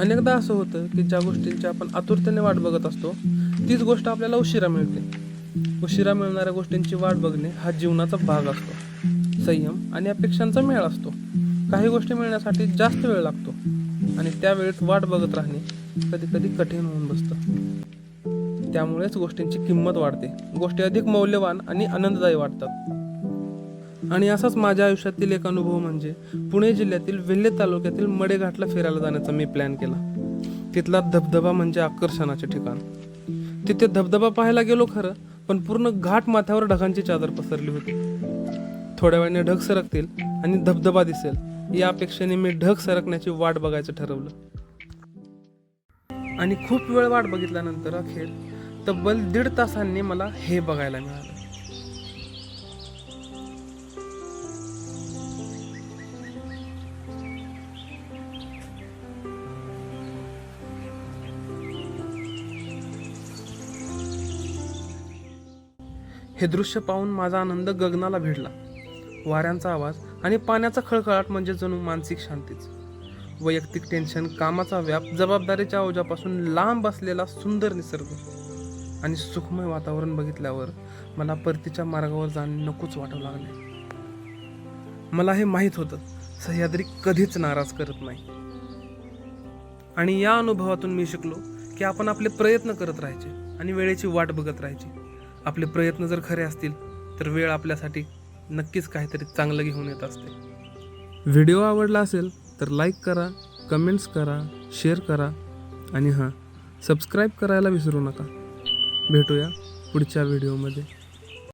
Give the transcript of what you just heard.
अनेकदा असं होतं की ज्या गोष्टींची आपण आतुरतेने वाट बघत असतो तीच गोष्ट आपल्याला उशिरा मिळते. उशिरा मिळणाऱ्या गोष्टींची वाट बघणे हा जीवनाचा भाग असतो. संयम आणि अपेक्षांचा मेळ असतो. काही गोष्टी मिळण्यासाठी जास्त वेळ लागतो आणि त्या वेळेत वाट बघत राहणे कधी कधी कठीण होऊन बसतं. त्यामुळेच गोष्टींची किंमत वाढते. गोष्टी अधिक मौल्यवान आणि आनंददायी वाटतात. आणि असाच माझ्या आयुष्यातील एक अनुभव म्हणजे पुणे जिल्ह्यातील वेल्हे तालुक्यातील मडेघाटला फिरायला जाण्याचा मी प्लॅन केला. तिथला धबधबा म्हणजे आकर्षणाचे ठिकाण. तिथे धबधबा पाहायला गेलो खरं पण पूर्ण घाट माथ्यावर ढगांची चादर पसरली होती. थोड्या वेळाने ढग सरकतील आणि धबधबा दिसेल या अपेक्षेने मी ढग सरकण्याची वाट बघायचं ठरवलं. आणि खूप वेळ वाट बघितल्यानंतर अखेर तब्बल दीड तासांनी मला हे बघायला मिळालं. हे दृश्य पाहून माझा आनंद गगनाला भिडला. वाऱ्यांचा आवाज आणि पाण्याचा खळखळाट म्हणजे जणू मानसिक शांतीच. वैयक्तिक टेन्शन कामाचा व्याप जबाबदारीच्या ओझ्यापासून लांब असलेला सुंदर निसर्ग. आणि सुखमय वातावरण बघितल्यावर मला परतीच्या मार्गावर जाणे नकोच वाटू लागले. मला हे माहीत होतं सह्याद्री कधीच नाराज करत नाही. आणि या अनुभवातून मी शिकलो की आपण आपले प्रयत्न करत राहायचे आणि वेळेची वाट बघत राहायची. आपले प्रयत्न जर खरे असतील तर वेळ आपल्यासाठी नक्कीच काहीतरी चांगलं घेऊन येत असते. व्हिडिओ आवडला असेल तर लाईक करा कमेंट्स करा शेअर करा आणि हां सबस्क्राईब करायला विसरू नका. भेटूया पुढच्या व्हिडिओमध्ये.